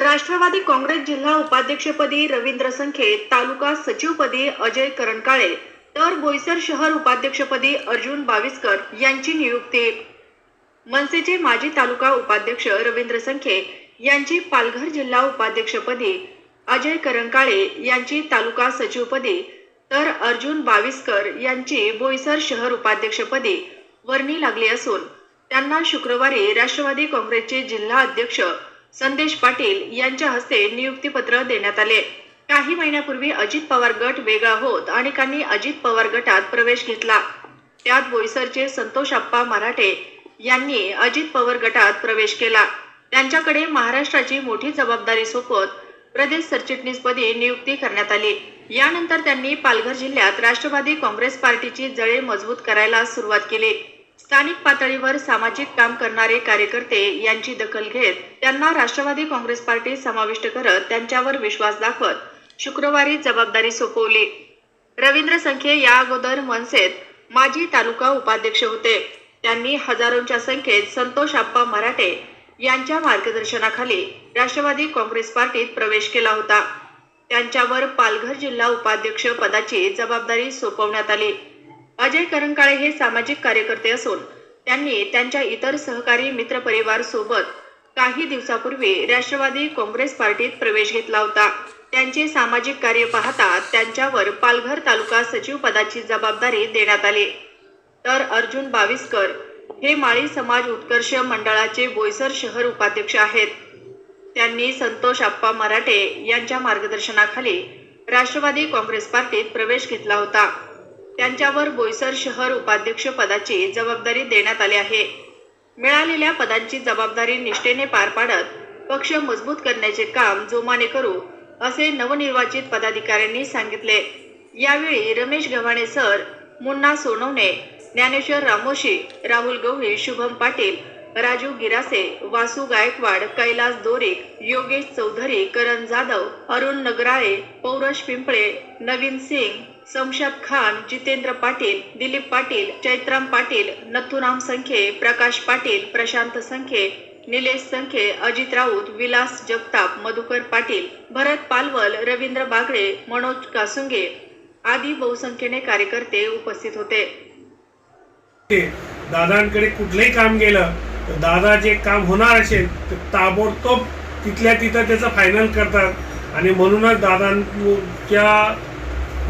राष्ट्रवादी काँग्रेस जिल्हा उपाध्यक्षपदी रवींद्र संखे तालुका सचिवपदी अजय करणकाळे तर बोईसर शहर उपाध्यक्षपदी अर्जुन बाविस्कर यांची नियुक्ती. मनसेचे माजी तालुका उपाध्यक्ष रवींद्र संखे यांची पालघर जिल्हा उपाध्यक्षपदी अजय करंकाळे यांची तालुका सचिवपदी तर अर्जुन बाविस्कर यांची बोईसर शहर उपाध्यक्षपदी वर्णी लागली असून त्यांना शुक्रवारी राष्ट्रवादी काँग्रेसचे जिल्हा अध्यक्ष संदेश पाटील यांच्या हस्ते नियुक्तीपत्र देण्यात आले. काही महिन्यापूर्वी अजित पवार गट वेगळा होत अनेकांनी अजित पवार गटात प्रवेश घेतला. त्यात बोईसरचे संतोष आप्पा मराठे यांनी अजित पवार गटात प्रवेश केला. त्यांच्याकडे महाराष्ट्राची मोठी जबाबदारी सोपत प्रदेश सरचिटणीसपदी नियुक्ती करण्यात आली. यानंतर त्यांनी पालघर जिल्ह्यात राष्ट्रवादी काँग्रेस पार्टीची जळे मजबूत करायला सुरुवात केली. स्थानिक पातळीवर सामाजिक काम करणारे कार्यकर्ते यांची दखल घेत त्यांना राष्ट्रवादी काँग्रेस पार्टी समाविष्ट करत त्यांच्यावर विश्वास दाखवत शुक्रवारी जबाबदारी सोपवली. रवींद्र संखे या अगोदर मनसेत माजी तालुका उपाध्यक्ष होते. त्यांनी हजारोंच्या संख्येत संतोष आप्पा मराठे यांच्या मार्गदर्शनाखाली राष्ट्रवादी काँग्रेस पार्टीत प्रवेश केला होता. त्यांच्यावर पालघर जिल्हा उपाध्यक्ष पदाची जबाबदारी सोपवण्यात आली. अजय करंकाळे हे सामाजिक कार्यकर्ते असून त्यांनी त्यांच्या इतर सहकारी मित्रपरिवार सोबत काही दिवसापूर्वी राष्ट्रवादी काँग्रेस पार्टीत प्रवेश घेतला होता. त्यांचे सामाजिक कार्य पाहता त्यांच्यावर पालघर तालुका सचिव पदाची जबाबदारी देण्यात आली. तर अर्जुन बाविस्कर हे माळी समाज उत्कर्ष मंडळाचे बोईसर शहर उपाध्यक्ष आहेत. त्यांनी संतोष आप्पा मराठे यांच्या मार्गदर्शनाखाली राष्ट्रवादी काँग्रेस पार्टीत प्रवेश घेतला होता. त्यांच्यावर बोईसर शहर उपाध्यक्ष पदाची जबाबदारी देण्यात आली आहे. मिळालेल्या पदांची जबाबदारी निष्ठेने पार पाडत पक्ष मजबूत करण्याचे काम जोमाने करू असे नवनिर्वाचित पदाधिकाऱ्यांनी सांगितले. यावेळी रमेश गव्हाणे सर मुन्ना सोनवणे ज्ञानेश्वर रामोशी राहुल गवळी शुभम पाटील राजू गिरासे वासू गायकवाड कैलास दोरेक योगेश चौधरी करण जाधव अरुण नगराळे पौरश पिंपळे नवीन सिंग समशाब खान जितेंद्र पाटील दिलीप पाटील चैत्राम पाटील नथुराम संखे प्रकाश पाटील प्रशांत संखे निलेश संखे अजित राऊत विलास जगताप मधुकर पाटील भरत पालवल रवींद्र बागडे मनोज कासुंगे आदी बहुसंख्येने कार्यकर्ते उपस्थित होते. ते दादांकडे कुठलंही काम गेलं तर दादा जे काम होणार असेल तर ताबडतोब तिथल्या तिथं त्याचं फायनल करतात. आणि म्हणूनच दादांच्या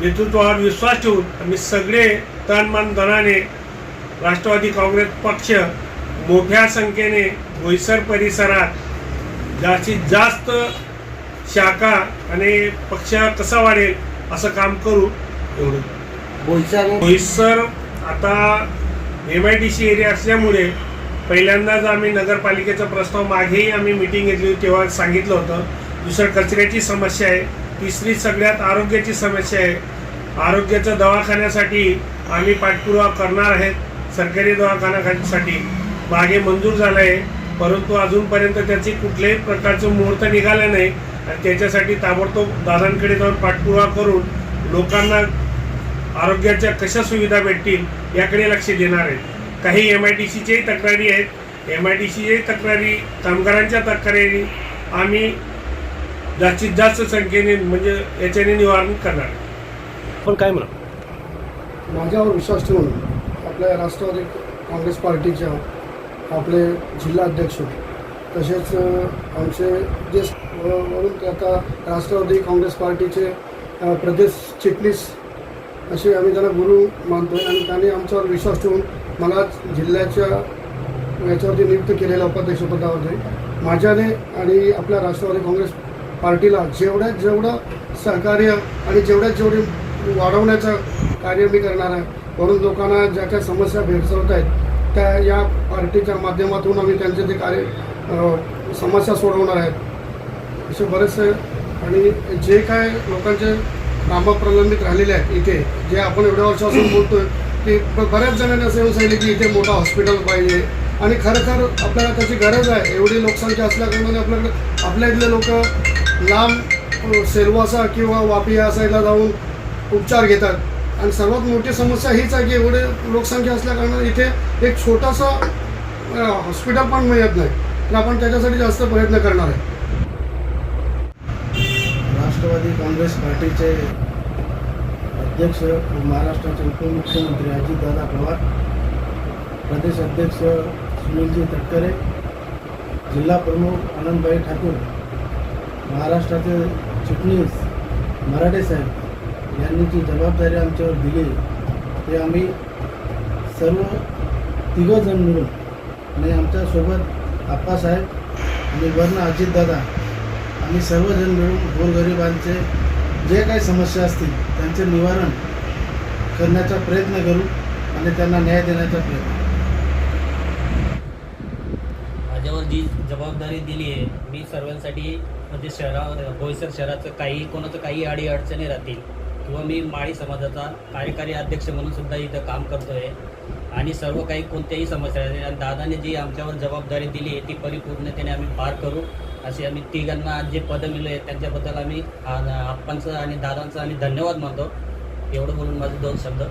नेतृत्वावर विश्वास ठेवून आम्ही सगळे तन मन धनाने राष्ट्रवादी काँग्रेस पक्ष मोठ्या संख्येने बोईसर परिसरात जास्तीत जास्त शाखा आणि पक्ष कसा वाढेल असं काम करू एवढं. बोईसर बोईसर आता M I D C area असल्यामुळे पहिल्यांदाच आम्ही नगरपालिकेचा प्रस्ताव मागेही आम्ही मिटिंग घेतली तेव्हा सांगितलं होतं. दुसरं कचऱ्याची समस्या आहे. तिसरी सगळ्यात आरोग्याची समस्या आहे. आरोग्याच्या दवाखान्यासाठी आम्ही पाठपुरावा करणार आहेत. सरकारी दवाखान्यासाठी मागे मंजूर झालं आहे परंतु अजूनपर्यंत त्याची कुठल्याही प्रकारचं मुहूर्त निघालं नाही. आणि त्याच्यासाठी ताबडतोब दादांकडे जाऊन पाठपुरावा करून लोकांना आरोग्याच्या कशा सुविधा भेटतील याकडे लक्ष देणार आहेत. काही एम आय डी सीच्याही तक्रारी आहेत. एम आय डी सीच्याही तक्रारी कामगारांच्या तक्रारी. आम्ही जास्तीत जास्त संख्येने म्हणजे याच्याने निवारण करणार. पण काय म्हणा माझ्यावर विश्वास ठेवून आपल्या राष्ट्रवादी काँग्रेस पार्टीच्या आपले जिल्हा अध्यक्ष तसेच आमचे जे वरून ते आता राष्ट्रवादी काँग्रेस पार्टीचे प्रदेश चिटणीस असे आम्ही त्यांना गुरु मानतो आहे आणि त्यांनी आमच्यावर विश्वास ठेवून मला जिल्ह्याच्या याच्यावरती नियुक्त केलेल्या उपाध्यक्षपदावरती माझ्याने आणि आपल्या राष्ट्रवादी काँग्रेस पार्टीला जेवढ्यात जेवढं सहकार्य आणि जेवढ्यात जेवढे वाढवण्याचं कार्य मी करणार आहे म्हणून लोकांना ज्या काही समस्या भेडसावत आहेत त्या या पार्टीच्या माध्यमातून आम्ही त्यांचे ते कार्य समस्या सोडवणार आहेत. असे बरेचसे आणि जे काय लोकांचे कामं प्रलंबित राहिलेले आहेत इथे जे आपण एवढ्या वर्षापासून बोलतोय की बऱ्याच जणांनी असं येऊन सांगितले की इथे मोठं हॉस्पिटल पाहिजे. आणि खरंखर आपल्याला त्याची गरज आहे एवढी लोकसंख्या असल्याकारणाने आपल्याकडे आपल्या इथले लोक लांब अ, सेलवासा किंवा वापी असायला जाऊन उपचार घेतात. आणि सर्वात मोठी समस्या हीच आहे की एवढे लोकसंख्या असल्याकारणाने इथे एक छोटासा हॉस्पिटल पण मिळत नाही. तर आपण त्याच्यासाठी जास्त प्रयत्न करणार आहे. राष्ट्रवादी काँग्रेस पार्टीचे अध्यक्ष महाराष्ट्राचे उपमुख्यमंत्री अजितदादा पवार प्रदेश अध्यक्ष सुनीलजी तटकरे जिल्हा प्रमुख आनंदभाई ठाकूर महाराष्ट्राचे चिटणीस मराठे साहेब यांनी जी जबाबदारी आमच्यावर दिली ते आम्ही सर्व तिघंजण मिळून आणि आमच्यासोबत आप्पासाहेब आणि वर्ण अजितदादा आम्ही सर्वजण मिळून गोरगरिबांचे जे काही समस्या असतील त्यांचे निवारण करण्याचा प्रयत्न करू आणि त्यांना न्याय देण्याचा प्रयत्न करू. माझ्यावर जी जबाबदारी दिली आहे मी सर्वांसाठी म्हणजे शहरावर बोईसर शहराचं काही कोणाचं काही अडी अडचणी राहतील किंवा मी माळी समाजाचा कार्यकारी अध्यक्ष म्हणून सुद्धा इथं काम करतो आहे आणि सर्व काही कोणत्याही समस्या आणि दादाने जी आमच्यावर जबाबदारी दिली आहे ती परिपूर्णतेने आम्ही पार करू. असे आम्ही तिघांना आज जे पदं मिळले आहेत त्यांच्याबद्दल आम्ही आप्पांचं आणि दादांचं आम्ही धन्यवाद मानतो. एवढं बोलून माझे दोन शब्द.